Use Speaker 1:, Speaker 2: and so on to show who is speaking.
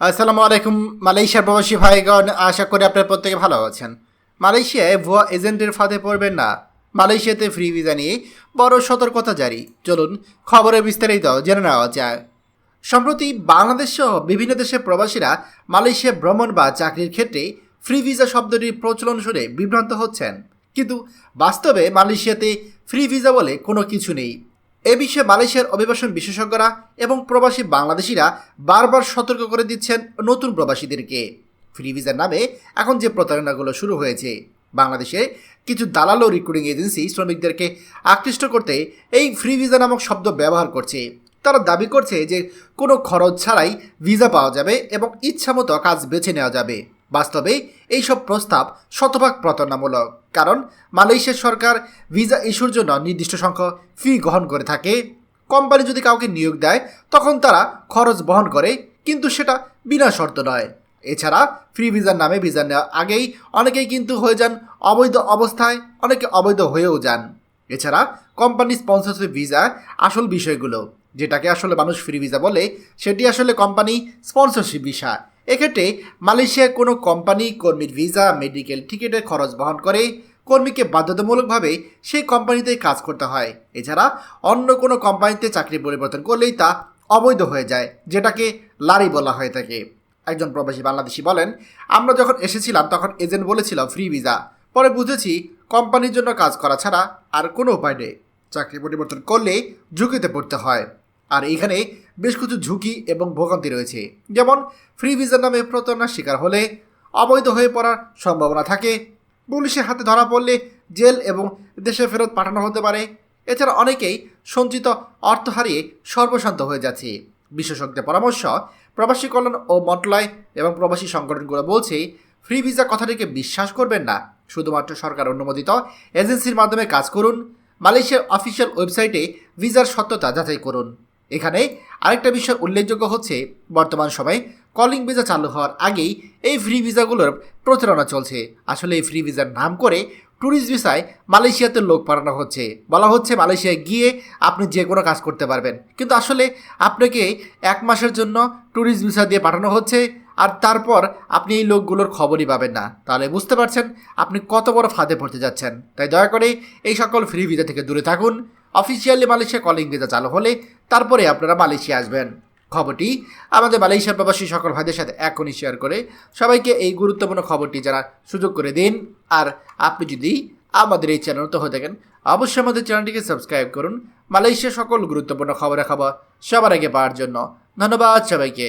Speaker 1: আসসালামু আলাইকুম, মালয়েশিয়ার প্রবাসী ভাইগণ, আশা করি আপনার প্রত্যেকে ভালো আছেন। মালয়েশিয়ায় ভুয়া এজেন্টের ফাঁদে পড়বেন না। মালয়েশিয়াতে ফ্রি ভিসা নিয়ে বড় সতর্কতা জারি। চলুন খবরে বিস্তারিত জেনে নেওয়া যায় সম্প্রতি বাংলাদেশ সহ বিভিন্ন দেশের প্রবাসীরা মালয়েশিয়া ভ্রমণ বা চাকরির ক্ষেত্রে ফ্রি ভিসা শব্দটির প্রচলন শুনে বিভ্রান্ত হচ্ছেন। কিন্তু বাস্তবে মালয়েশিয়াতে ফ্রি ভিসা বলে কোনো কিছু নেই। এ বিষয়ে মালয়েশিয়ার অভিবাসন বিশেষজ্ঞরা এবং প্রবাসী বাংলাদেশিরা বারবার সতর্ক করে দিচ্ছেন নতুন প্রবাসীদেরকে। ফ্রি ভিসার নামে এখন যে প্রতারণাগুলো শুরু হয়েছে, বাংলাদেশে কিছু দালাল ও রিক্রুটিং এজেন্সি শ্রমিকদেরকে আকৃষ্ট করতে এই ফ্রি ভিসা নামক শব্দ ব্যবহার করছে। তারা দাবি করছে যে কোনো খরচ ছাড়াই ভিসা পাওয়া যাবে এবং ইচ্ছামতো কাজ বেছে নেওয়া যাবে। বাস্তবে এইসব প্রস্তাব শতভাগ প্রতারণামূলক, কারণ মালয়েশিয়ার সরকার ভিসা ইস্যুর জন্য নির্দিষ্ট সংখ্যক ফি গ্রহণ করে থাকে। কোম্পানি যদি কাউকে নিয়োগ দেয়, তখন তারা খরচ বহন করে, কিন্তু সেটা বিনা শর্ত নয়। এছাড়া ফ্রি ভিসার নামে ভিসা নেওয়ার আগেই অনেকেই কিন্তু হয়ে যান অবৈধ অবস্থায়, অনেকে অবৈধ হয়েও যান। এছাড়া কোম্পানি স্পন্সরশিপ ভিসা আসল বিষয়গুলো, যেটাকে আসলে মানুষ ফ্রি ভিসা বলে, সেটি আসলে কোম্পানি স্পন্সরশিপ ভিসা এক্ষেত্রে মালয়েশিয়ার কোনো কোম্পানি কর্মীর ভিসা, মেডিকেল টিকিটের খরচ বহন করে কর্মীকে বাধ্যতামূলকভাবে সেই কোম্পানিতে কাজ করতে হয়। এছাড়া অন্য কোনো কোম্পানিতে চাকরি পরিবর্তন করলেই তা অবৈধ হয়ে যায়, যেটাকে লারি বলা হয়ে থাকে। একজন প্রবাসী বাংলাদেশি বলেন, আমরা যখন এসেছিলাম, তখন এজেন্ট বলেছিল ফ্রি ভিসা। পরে বুঝেছি কোম্পানির জন্য কাজ করা ছাড়া আর কোনো উপায় নেই। চাকরি পরিবর্তন করলে ঝুঁকিতে পড়তে হয়। আর এখানে বেশ কিছু ঝুঁকি এবং ভোগান্তি রয়েছে। যেমন, ফ্রি ভিসার নামে প্রতারণার শিকার হলে অবৈধ হয়ে পড়ার সম্ভাবনা থাকে। পুলিশের হাতে ধরা পড়লে জেল এবং দেশে ফেরত পাঠানো হতে পারে। এছাড়া অনেকেই সঞ্চিত অর্থ হারিয়ে সর্বশান্ত হয়ে যাচ্ছে। বিশেষজ্ঞদের পরামর্শ, প্রবাসী কল্যাণ ও মন্ত্রণালয় এবং প্রবাসী সংগঠনগুলো বলছে, ফ্রি ভিসা কথাটিকে বিশ্বাস করবেন না। শুধুমাত্র সরকার অনুমোদিত এজেন্সির মাধ্যমে কাজ করুন। মালয়েশিয়ার অফিসিয়াল ওয়েবসাইটে ভিসার সত্যতা যাচাই করুন। এখানে আরেকটা বিষয় উল্লেখযোগ্য হচ্ছে, বর্তমান সময়ে কলিং ভিসা চালু হওয়ার আগেই এই ফ্রি ভিসাগুলোর প্রচারণা চলছে। আসলে এই ফ্রি ভিসার নাম করে ট্যুরিস্ট ভিসায় মালয়েশিয়াতে লোক পাঠানো হচ্ছে। বলা হচ্ছে মালয়েশিয়ায় গিয়ে আপনি যে কোনো কাজ করতে পারবেন। কিন্তু আসলে আপনাকে এক মাসের জন্য ট্যুরিস্ট ভিসা দিয়ে পাঠানো হচ্ছে আর তারপর আপনি এই লোকগুলোর খবরই পাবেন না। তাহলে বুঝতে পারছেন আপনি কত বড় ফাঁদে পড়তে যাচ্ছেন। তাই দয়া করে এই সকল ফ্রি ভিসা থেকে দূরে থাকুন। অফিসিয়ালি মালয়েশিয়া কলিং ভিসা চালু হলে তারপরে আপনারা মালয়েশিয়া আসবেন। খবরটি আমাদের মালয়েশিয়ার প্রবাসী সকল ভাইদের সাথে এখনই শেয়ার করে সবাইকে এই গুরুত্বপূর্ণ খবরটি যারা সুযোগ করে দিন। আর আপনি যদি আমাদের এই চ্যানেল তো হয়ে থাকেন, অবশ্যই আমাদের চ্যানেলটিকে সাবস্ক্রাইব করুন। মালয়েশিয়ার সকল গুরুত্বপূর্ণ খবরের খবর সবার আগে পাওয়ার জন্য ধন্যবাদ সবাইকে।